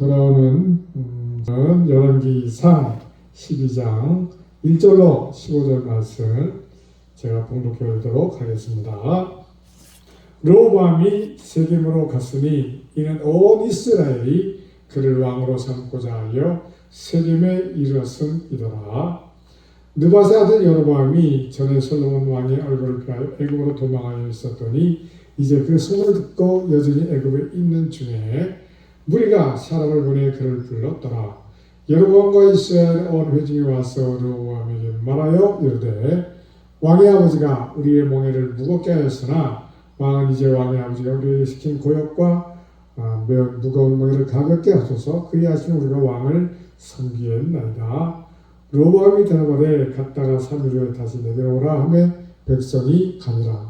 돌아오는 음, 열왕기상 12장 1절로 15절 말씀 제가 봉독해 보도록 하겠습니다. 로보암이 세겜으로 갔으니 이는 온 이스라엘이 그를 왕으로 삼고자 하여 세겜에 이르렀음이더라. 느바세 아들 여로보암이 전에 솔로몬 왕의 얼굴을 피하여 애굽으로 도망하여 있었더니 이제 그 소문을 듣고 여전히 애굽에 있는 중에 무리가 사람을 보내 그를 불렀더라. 여로보암과 이스라엘 온 회중이 와서 여로보암에게 말하여 이르되 왕의 아버지가 우리의 몽해를 무겁게 하였으나 왕은 이제 왕의 아버지가 우리에게 시킨 고역과 아, 매우 무거운 몽해를 가볍게 하소서 그리 하시면 우리가 왕을 섬기겠나이다. 로보암이 대답하되 갔다가 3일 후에 다시 내게로 오라 하며 백성이 가니라.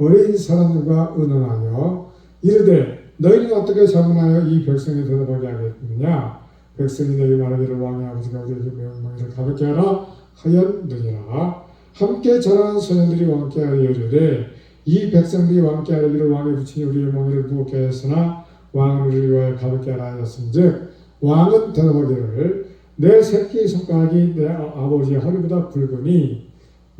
어린 사람들과 의논하여 이르되 너희는 어떻게 자문하여 이 백성에 대답하게 하겠느냐? 백성이 내게 말하기를 왕의 아버지가 우리에게 명령을 가볍게 하라 하였느니라. 함께 자라는 소년들이 왕께 하려 이르되 이 백성들이 왕께 하려기를 왕의 부친이 우리의 몽에를 무겁게 하였으나 우리를 위하여 가볍게 하라 하였은즉 왕은 대답하기를 내 새끼 손가락이 내 아버지의 허리보다 굵으니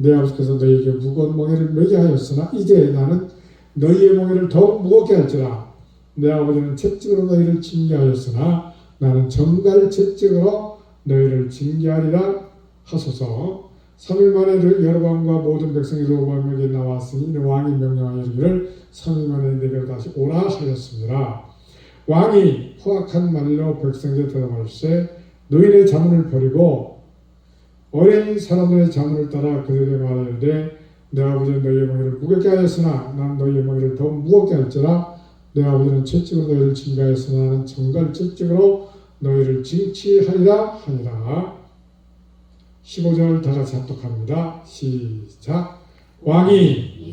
내 아버지께서 너희에게 무거운 멍에를 매게 하였으나 이제 나는 너희의 멍에를 더욱 무겁게 할지라 내 아버지는 채찍으로 너희를 징계하였으나 나는 정갈 채찍으로 너희를 징계하리라 하소서 3일 만에 여러방과 모든 백성이 로밤에게 나왔으니 왕이 명령하여 이르기를 3일 만에 내게로 다시 오라 하였습니다. 왕이 포악한 말로 백성에게 대답할세 너희의 자문을 버리고 어린 사람들의 자문을 따라 그들에게 말하되 내 아버지는 너희의 멍에를 무겁게 하였으나 난 너희의 멍에를 더 무겁게 할지라. 내 아버지는 채찍으로 너희를 징가하였으나 나는 정갈 채찍으로 너희를 징치하리라 하니라. 15절 다 같이 합독합니다. 시작. 왕이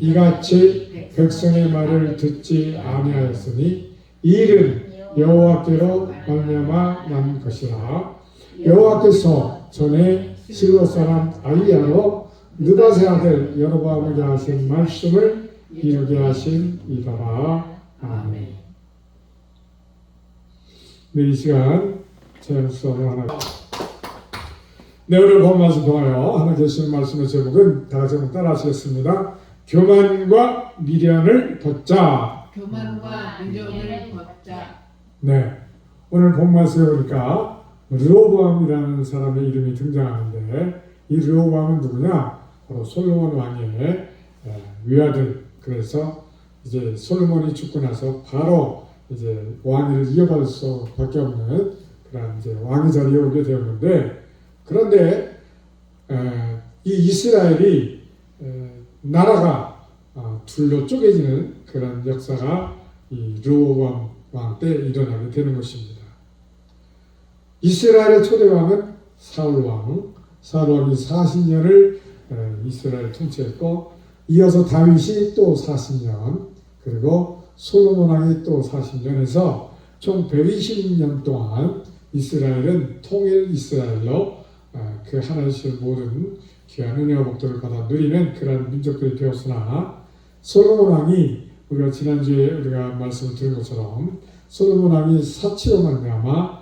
이같이 백성의 말을 듣지 아니하였으니 이 일은 여호와께로 말미암아 난 것이라. 여호와께서 전에 실로 사람 아이야로 느바세 아들 여로보암에게 하신 말씀을 이루게 하신 이더라 아멘. 네, 이 시간 제수업을 하나. 네, 오늘 본 말씀 통하여 하나 계시는 말씀의 제목은 다 같이 한번 따라하시겠습니다. 교만과 미련을 벗자. 교만과 미련을 벗자. 네, 오늘 본 말씀에 보니까 르호보암이라는 사람의 이름이 등장하는데 이 르호보암은 누구냐? 바로 솔로몬 왕의 위아들. 그래서 이제 솔로몬이 죽고 나서 바로 이제 왕위를 이어받을 수밖에 없는 그런 이제 왕의 자리에 오게 되었는데 그런데 에, 이 이스라엘이 에, 나라가 어, 둘로 쪼개지는 그런 역사가 이 르호보암 왕 때 일어나게 되는 것입니다. 이스라엘의 초대 왕은 사울 왕, 사울 왕이 40년을 이스라엘 통치했고 이어서 다윗이 또 40년 그리고 솔로몬 왕이 또 40년 해서 총 120년 동안 이스라엘은 통일 이스라엘로 그 하나님의 모든 귀한 은혜와 복들을 받아 누리는 그런 민족들이 되었으나 솔로몬 왕이 우리가 지난주에 우리가 말씀을 드린 것처럼 솔로몬 왕이 사치로 말미암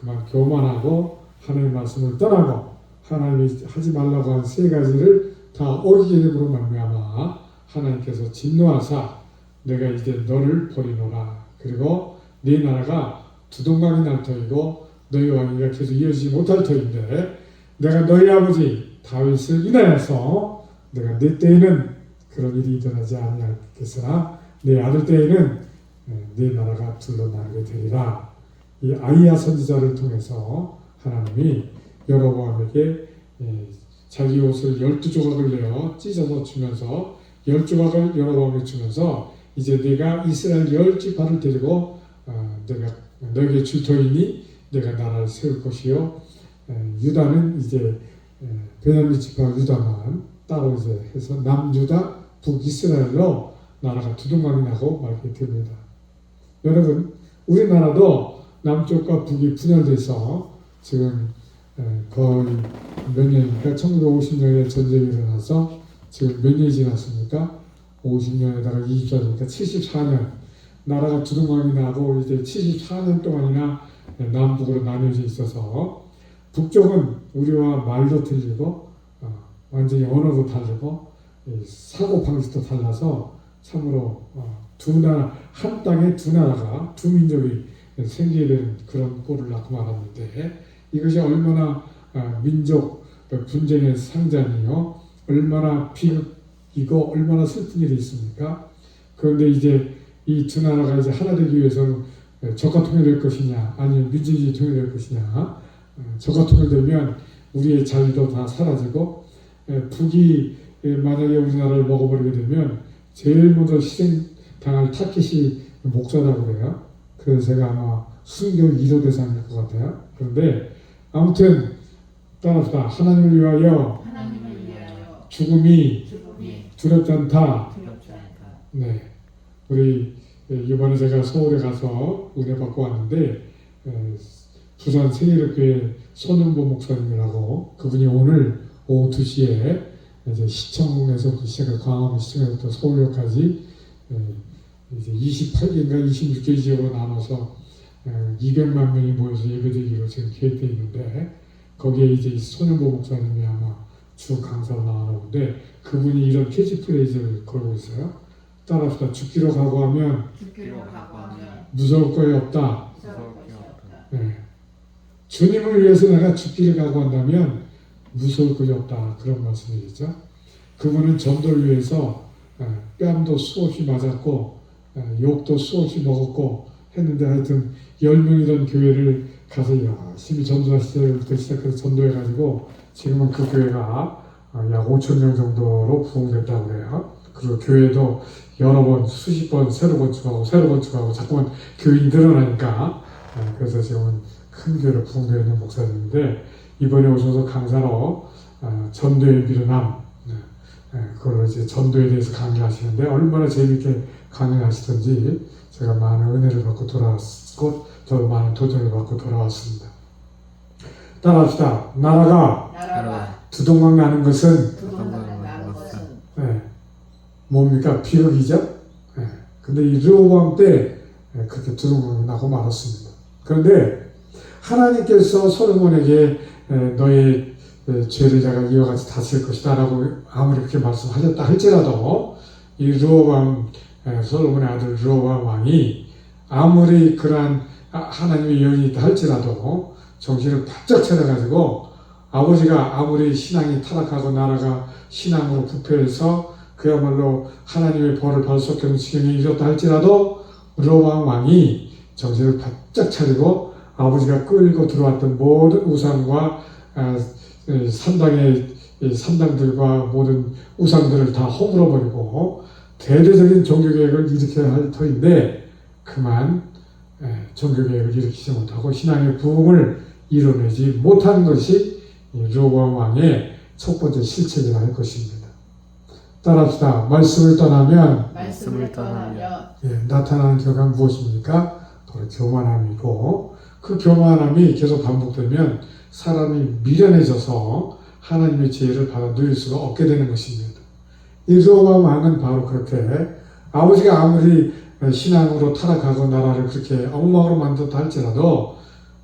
아 그만 교만하고 하나님의 말씀을 떠나고 하나님이 하지 말라고 한 세 가지를 다 어기게 됨으로 말미암아 하나님께서 진노하사 내가 이제 너를 버리노라 그리고 네 나라가 두동강이 날 터이고 너희 왕위가 계속 이어지지 못할 터인데 내가 너희 아버지 다윗을 인하여서 내가 네 때에는 그런 일이 일어나지 아니하겠으나 내 아들 때에는 네 나라가 둘로 나게 되리라. 이 아이야 선지자를 통해서 하나님이 여로보암에게 자기 옷을 열두 조각을 내어 찢어서 주면서 열 조각을 여로보암에 주면서 이제 내가 이스라엘 열 지파를 데리고 어, 내가 너에게 줄 터이니 내가 나라를 세울 것이요 에, 유다는 이제 에, 베냐민 지파 유다만 따로 이제 해서 남유다 북이스라엘로 나라가 두둥강이 나고 말게 됩니다. 여러분 우리나라도 남쪽과 북이 분열돼서 지금 에, 거의 몇 년입니까? 1950년에 전쟁이 일어나서 지금 몇 년이 지났습니까? 50년에다가 24년이니까 74년 나라가 두둥강이 나고 이제 74년 동안이나 남북으로 나뉘어져 있어서 북쪽은 우리와 말도 틀리고 어, 완전히 언어도 다르고 이 사고 방식도 달라서 참으로 어, 두 나라 한 땅에 두 나라가 두 민족이 생기게 되는 그런 꼴을 낳고 말았는데 이것이 얼마나 어, 민족 분쟁의 상장이요 얼마나 비극이고 얼마나 슬픈 일이 있습니까? 그런데 이제 이 두 나라가 이제 하나 되기 위해서는 적과 통일될 것이냐 아니면 민주주의 통일될 것이냐 어, 적과 통일되면 우리의 자유도 다 사라지고 에, 북이 에, 만약에 우리나라를 먹어버리게 되면 제일 먼저 희생당할 타켓이 목사라고 그래요. 그래서 제가 아마 순교 2도 대상일 것 같아요. 그런데 아무튼 따라서 하나님을 위하여 하나님을 위하여 죽음이 죽음이 두렵지 않다. 두렵지 않다. 네, 우리 예, 이번에 제가 서울에 가서 은혜 받고 왔는데 에, 부산 세계력교회 손은보 목사님이라고 그분이 오늘 오후 2시에 이제 시청에서 시작해 광화문 시청에서 서울역까지 에, 이제 28개인가 26개 지역으로 나눠서 에, 200만 명이 모여서 예배드리기로 지금 계획되어 있는데 거기에 이제 이 손은보 목사님이 아마 주 강사로 나오는데 그분이 이런 캐치프레이즈를 걸고 있어요. 따라서 죽기로 각오하면 죽기로 각오하면 무서울 거에 없다. 무서울 것이 없다. 네. 주님을 위해서 내가 죽기를 각오한다면 무서울 것이 없다. 그런 말씀이겠죠. 그분은 전도를 위해서 에, 뺨도 수없이 맞았고 에, 욕도 수없이 먹었고 했는데 하여튼 열 명이던 교회를 가서 열심히 전도할 시절부터 시작해서 전도해가지고 지금은 그 교회가 어, 약 5천 명 정도로 부흥됐다고 그래요. 그리고 교회도 여러 번 수십 번 새로 건축하고 새로 건축하고 자꾸만 교인이 늘어나니까 어, 그래서 지금은 큰 교회로 부흥되어 있는 목사님인데 이번에 오셔서 강사로 어, 전도의 미련함 네, 네, 그걸 이제 전도에 대해서 강의하시는데 얼마나 재미있게 강의하시던지 제가 많은 은혜를 받고 돌아왔고 저도 많은 도전을 받고 돌아왔습니다. 따라합시다. 나라가 나라가 두동강 나는 것은 두동강 나는 것은 네, 뭡니까 비극이죠. 네, 근데 이 르호밤 때 네, 그렇게 두동강이 나고 말았습니다. 그런데 하나님께서 솔로몬에게 에, 너의 에, 죄를 내가 이와 같이 다스릴 것이다 라고 아무리 그렇게 말씀하셨다 할지라도 이 르호밤 에, 솔로몬의 아들 르호밤 왕이 아무리 그러한 아, 하나님의 있다 할지라도 정신을 바짝 차려가지고 아버지가 아무리 신앙이 타락하고 나라가 신앙으로 부패해서 그야말로 하나님의 벌을 받을 수 없는 지경에 이르렀다 할지라도 르호밤 왕이 정신을 바짝 차리고 아버지가 끌고 들어왔던 모든 우상과 아, 이 산당의 이 산당들과 모든 우상들을 다 허물어 버리고 대대적인 종교 개혁을 일으켜야 할 터인데 그만 에, 종교 개혁을 일으키지 못하고 신앙의 부흥을 이뤄내지 못한 것이 이 르호보암 왕의 첫 번째 실책이라 할 것입니다. 따라합시다. 말씀을 떠나면 말씀을 떠나면 예, 나타나는 결과는 무엇입니까? 바로 교만함이고 그 교만함이 계속 반복되면 사람이 미련해져서 하나님의 지혜를 받아 누릴 수가 없게 되는 것입니다. 왕은 바로 그렇게 아버지가 아무리 신앙으로 타락하고 나라를 그렇게 엉망으로 만들었다 할지라도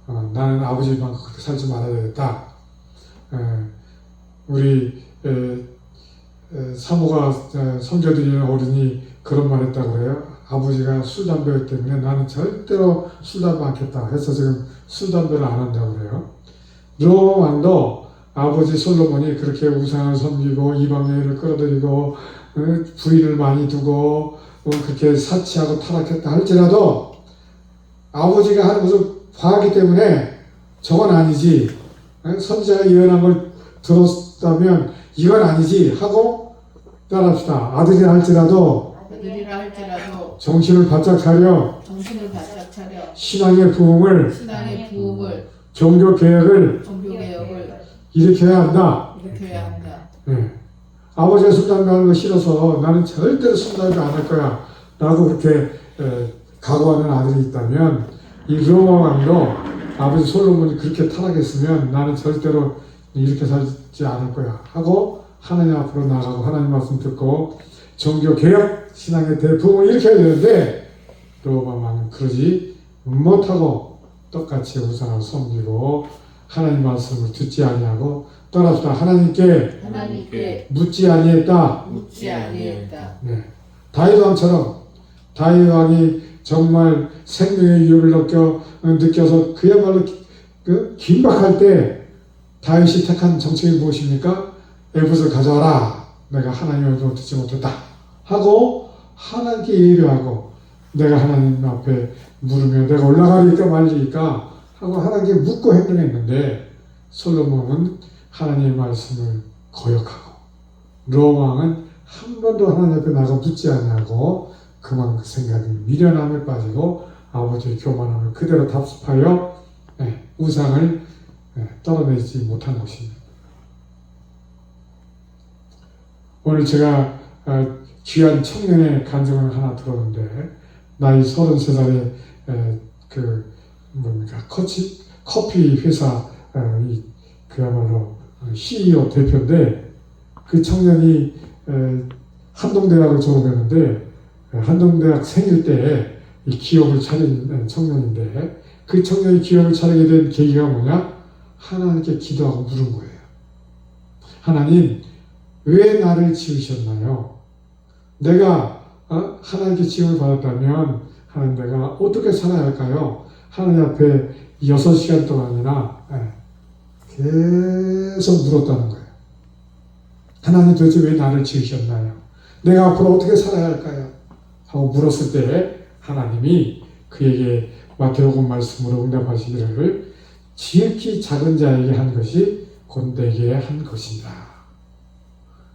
어, 나는 아버지만큼 그렇게 살지 말아야 되겠다. 에, 우리 에, 에, 사모가 에, 섬겨드리는 어른이 그런 말 했다고 그래요. 아버지가 술, 담배 때문에 나는 절대로 술, 담배 않겠다 해서 지금 술, 담배를 안 한다고 그래요. 르호밤 왕도 아버지 솔로몬이 그렇게 우상을 섬기고 이방 여인을 끌어들이고 어, 부인을 많이 두고 어, 그렇게 사치하고 타락했다 할지라도 아버지가 하는 것을 봐왔기 때문에 저건 아니지. 어, 선지자가 예언한 걸 들었다면 이건 아니지 하고 따라합시다. 아들이라 할지라도 아들이라 할지라도 정신을 바짝 차려. 정신을 바짝 차려. 신앙의 부흥을 신앙의 부흥을 종교 개혁을 종교개혁을 일으켜야 한다. 일으켜야 한다. 예. 아버지가 순단 가는 거 싫어서 나는 절대로 순단도 안 할 거야. 라고 그렇게 에, 각오하는 아들이 있다면 이 로마 왕도 아버지 솔로몬이 그렇게 타락했으면 나는 절대로 이렇게 살지 않을 거야. 하고 하나님 앞으로 나가고 하나님 말씀 듣고 종교 개혁 신앙의 대풍을 일으켜야 되는데 로마 왕은 그러지 못하고 똑같이 우상을 섬기고 하나님 말씀을 듣지 아니하고 떠났다 하나님께 하나님께 묻지 아니했다. 묻지 아니했다. 네. 다윗 왕처럼 다윗 왕이 정말 생명의 이유를 느껴 느껴서 그야말로 기- 그 긴박할 때 다윗이 택한 정책이 무엇입니까? 에봇을 가져와라. 내가 하나님의 도 듣지 못했다. 하고 하나님께 예배하고 내가 하나님 앞에 물으며 내가 올라가리까 말리까 하고 하나님께 묻고 행동했는데 솔로몬은 하나님의 말씀을 거역하고 로왕은 한 번도 하나님 앞에 나가 묻지 아니하고 그만 그 생각이 미련함에 빠지고 아버지의 교만함을 그대로 답습하여 예, 우상을 예, 떨어내지 못한 것입니다. 오늘 제가 어, 귀한 청년의 간증을 하나 들었는데 나이 33살에 그 뭡니까 커치, 커피 회사 어, 이 그야말로 CEO 대표인데 그 청년이 에, 한동대학을 졸업했는데 에, 한동대학 생일 때 이 기업을 차린 에, 청년인데 그 청년이 기업을 차리게 된 계기가 뭐냐? 하나님께 기도하고 물은 거예요. 하나님 왜 나를 지으셨나요? 내가 어? 하나님께 지음을 받았다면 하나님 내가 어떻게 살아야 할까요? 하나님 앞에 여섯 시간 동안이나 예, 계속 물었다는 거예요. 하나님 도대체 왜 나를 지으셨나요? 내가 앞으로 어떻게 살아야 할까요? 하고 물었을 때 하나님이 그에게 마태복음 말씀으로 응답하시기를 지극히 작은 자에게 한 것이 곧 내게 한 것이다.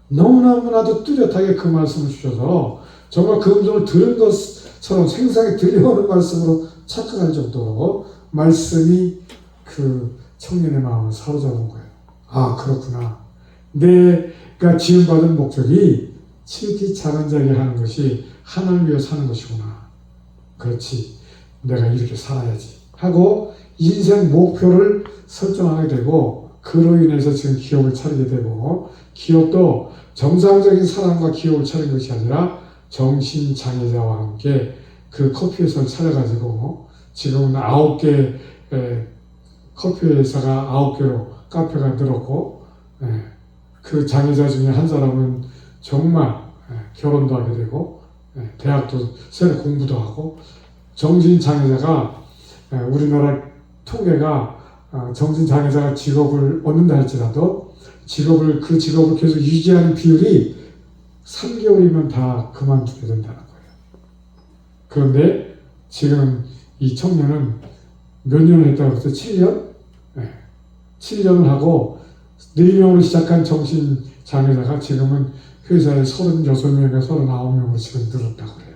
너무나무나도 뚜렷하게 그 말씀을 주셔서 정말 그 음성을 들은 것처럼 생생하게 들려오는 말씀으로 착각할 정도로 말씀이 그 청년의 마음을 사로잡은 거예요. 아 그렇구나. 내가 지음받은 목적이 지극히 작은 자에게 하는 것이 하나를 위해 사는 것이구나. 그렇지. 내가 이렇게 살아야지. 하고 인생 목표를 설정하게 되고 그로 인해서 지금 기업을 차리게 되고 기업도 정상적인 사람과 기업을 차린 것이 아니라 정신장애자와 함께 그 커피 회사를 차려가지고 지금은 아홉 개 에, 커피 회사가 아홉 개로 카페가 늘었고 에, 그 장애자 중에 한 사람은 정말 에, 결혼도 하게 되고 에, 대학도 새로 공부도 하고 정신 장애자가 에, 우리나라 통계가 어, 정신 장애자가 직업을 얻는다 할지라도 직업을 그 직업을 계속 유지하는 비율이 3개월이면 다 그만두게 된다는. 그런데 지금 이 청년은 몇 년을 했다고 했어요? 7년? 네. 7년을 하고 4명으로 시작한 정신장애자가 지금은 회사에 36명에서 39명으로 지금 늘었다고 그래요.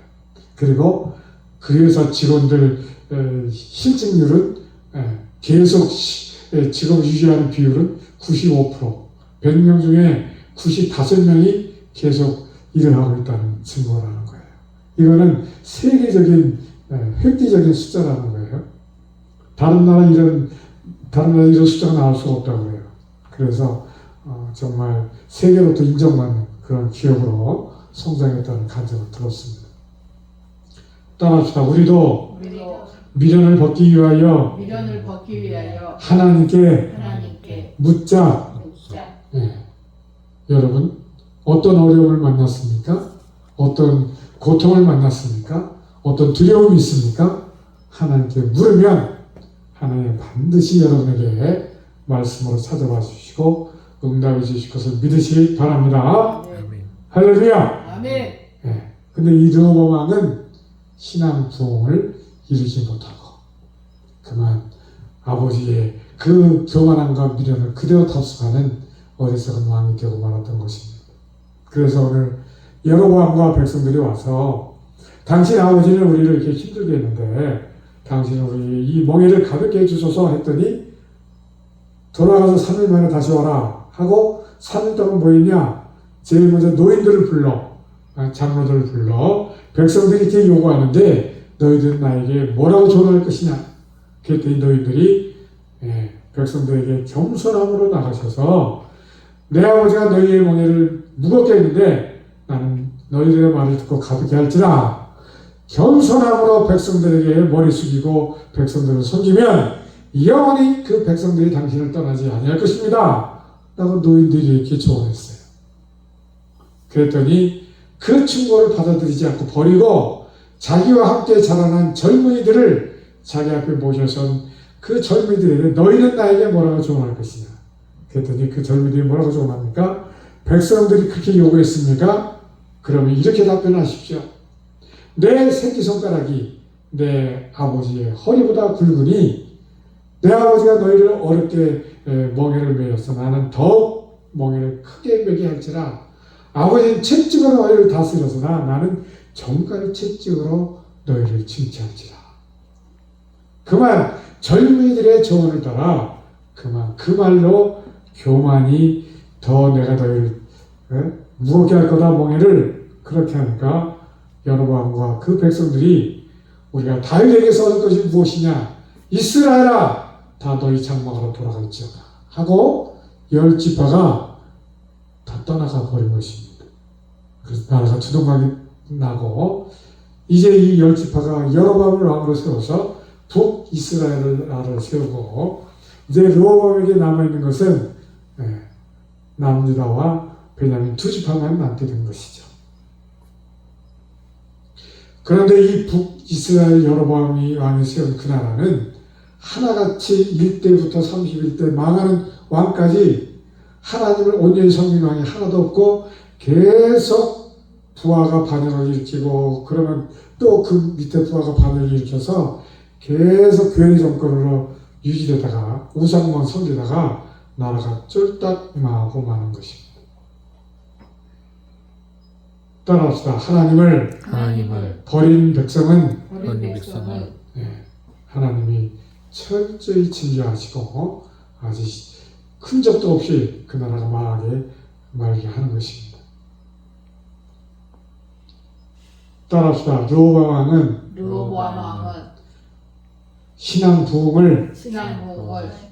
그리고 그 회사 직원들 에, 실직률은 에, 계속 직업 유지하는 비율은 95%. 100명 중에 95명이 계속 일을 하고 있다는 거예요. 이거는 세계적인 에, 획기적인 숫자라는 거예요. 다른 나라 이런 다른 나라 이런 숫자가 나올 수가 없다고 해요. 그래서 어, 정말 세계로도 인정받는 그런 기업으로 성장했다는 간증을 들었습니다. 따라합시다. 우리도 우리도 미련을 벗기 위하여 미련을 벗기 위하여 하나님께 하나님께 묻자. 묻자. 네. 여러분 어떤 어려움을 만났습니까? 어떤 고통을 만났습니까? 어떤 두려움이 있습니까? 하나님께 물으면 하나님 반드시 여러분에게 말씀으로 찾아와 주시고 응답해 주실 것을 믿으시기 바랍니다. 아멘. 할렐루야! 아멘. 예. 근데 이 르호보 왕은 신앙 부흥을 이루지 못하고 그만 아버지의 그 교만함과 미련을 그대로 답습하는 어리석은 왕이 되고 말았던 것입니다. 그래서 오늘 왕과 백성들이 와서 당신 아버지는 우리를 이렇게 힘들게 했는데 당신은 우리 이 멍에를 가볍게 해주소서 했더니 돌아가서 3일 만에 다시 와라 하고 3일 동안 뭐 했냐? 제일 먼저 노인들을 불러 아, 장로들을 불러 백성들이 이렇게 요구하는데 너희들은 나에게 뭐라고 조언할 것이냐? 그랬더니 너희들이 예, 백성들에게 겸손함으로 나가셔서 내 아버지가 너희의 멍에를 무겁게 했는데 나는 너희들의 말을 듣고 가볍게 할지라 겸손함으로 백성들에게 머리 숙이고 백성들을 섬기면 영원히 그 백성들이 당신을 떠나지 아니할 것입니다. 라고 노인들이 이렇게 조언했어요. 그랬더니 그 충고를 받아들이지 않고 버리고 자기와 함께 자라난 젊은이들을 자기 앞에 모셔선 그 젊은이들에게 너희는 나에게 뭐라고 조언할 것이냐. 그랬더니 그 젊은이들이 뭐라고 조언합니까? 백성들이 그렇게 요구했습니까? 그러면 이렇게 답변하십시오. 내 새끼손가락이 내 아버지의 허리보다 굵으니 내 아버지가 너희를 어렵게 에, 멍에를 매였어 나는 더욱 멍에를 크게 매게 할지라 아버지는 채찍으로 너희를 다스렸으나 나는 정갈 채찍으로 너희를 칭찬할지라 그만 젊은이들의 조언을 따라 그만 그 말로 교만이 더 내가 너희를 에? 무겁게 할 거다 멍에를 그렇게 하니까 여로보암과 그 백성들이 우리가 다윗에게서 얻은 것이 무엇이냐 이스라엘아 다 너희 장막으로 돌아갈지어다 하고 열 지파가 다 떠나가 버린 것입니다. 그래서 나라가 두동강이 나고 이제 이 열 지파가 여로보암을 왕으로 세워서 북 이스라엘을 나라를 세우고 이제 르호보암에게 남아 있는 것은 예, 남유다와 베냐민 두 지파만 남게 된 것이죠. 그런데 이 북이스라엘 여로보암이 왕이 세운 그 나라는 하나같이 1대부터 31대 망하는 왕까지 하나님을 온전히 섬기는 왕이 하나도 없고 계속 부하가 반역을 일으키고 그러면 또 그 밑에 부하가 반역을 일으켜서 계속 괴리 정권으로 유지되다가 우상만 섬기다가 나라가 쫄딱 망하고 마는 것입니다. 따라합시다. 하나님을 하나님을 버린 백성은 우리 백성은 예, 하나님이 철저히 징계하시고 아직 큰 적도 없이 그 나라가 망하게 말게 하는 것입니다. 따라합시다. 르호보암 왕은 신앙 부흥을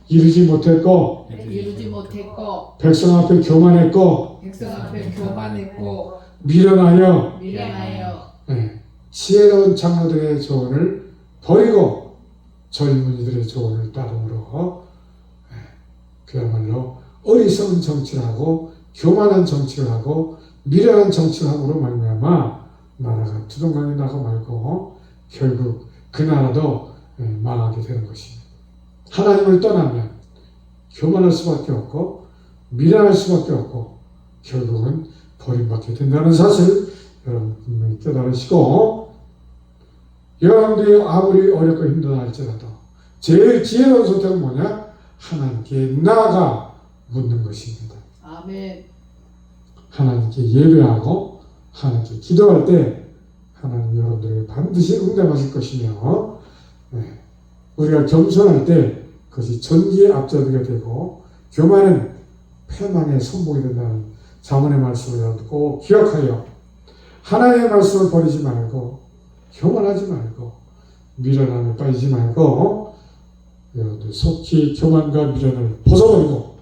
이루지 못했고 이루지 못했고 백성 앞에 교만했고 백성 앞에 교만했고 미련하여. 미련하여. 예, 지혜로운 장로들의 조언을 버리고 젊은이들의 조언을 따름으로 예, 그야말로 어리석은 정치를 하고 교만한 정치를 하고 미련한 정치를 함으로 말미암아 나라가 두동강이 나고 말고 결국 그 나라도 예, 망하게 되는 것입니다. 하나님을 떠나면 교만할 수밖에 없고 미련할 수밖에 없고 결국은 버림받게 된다는 사실 여러분 분명히 깨달으시고 여러분들이 아무리 어렵고 힘들다 할지라도 제일 지혜로운 선택은 뭐냐? 하나님께 나아가 묻는 것입니다. 아멘 하나님께 예배하고 하나님께 기도할 때 하나님 여러분들에게 반드시 응답하실 것이며 네, 우리가 겸손할 때 그것이 전기의 앞잡이가 되고 교만은 패망의 선봉이 된다는 자문의 말씀을 꼭 기억하여 하나님의 말씀을 버리지 말고 교만하지 말고 미련함에 빠지지 말고 여러분들 속히 교만과 미련을 벗어버리고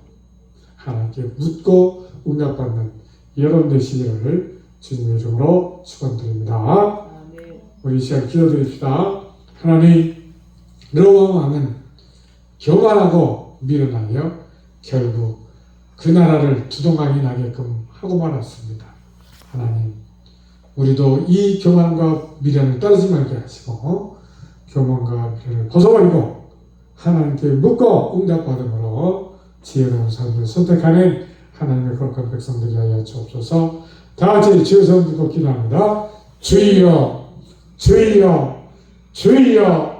하나님께 묻고 응답받는 여러분 되시기를 주님의 이름으로 축원드립니다. 우리 이 시간 기도드립시다. 하나님, 르호보암 왕은 교만하고 미련하여 결국 그 나라를 두동강이 나게끔 하고 말았습니다. 하나님, 우리도 이 교만과 미련을 따르지 말게 하시고 교만과 미련을 벗어버리고 하나님께 묻고 응답받음으로 지혜로운 삶을 선택하는 하나님의 거룩한 백성들이 하여 주옵소서 다 같이 주여 손 들고 기도합니다. 주여, 주여, 주여,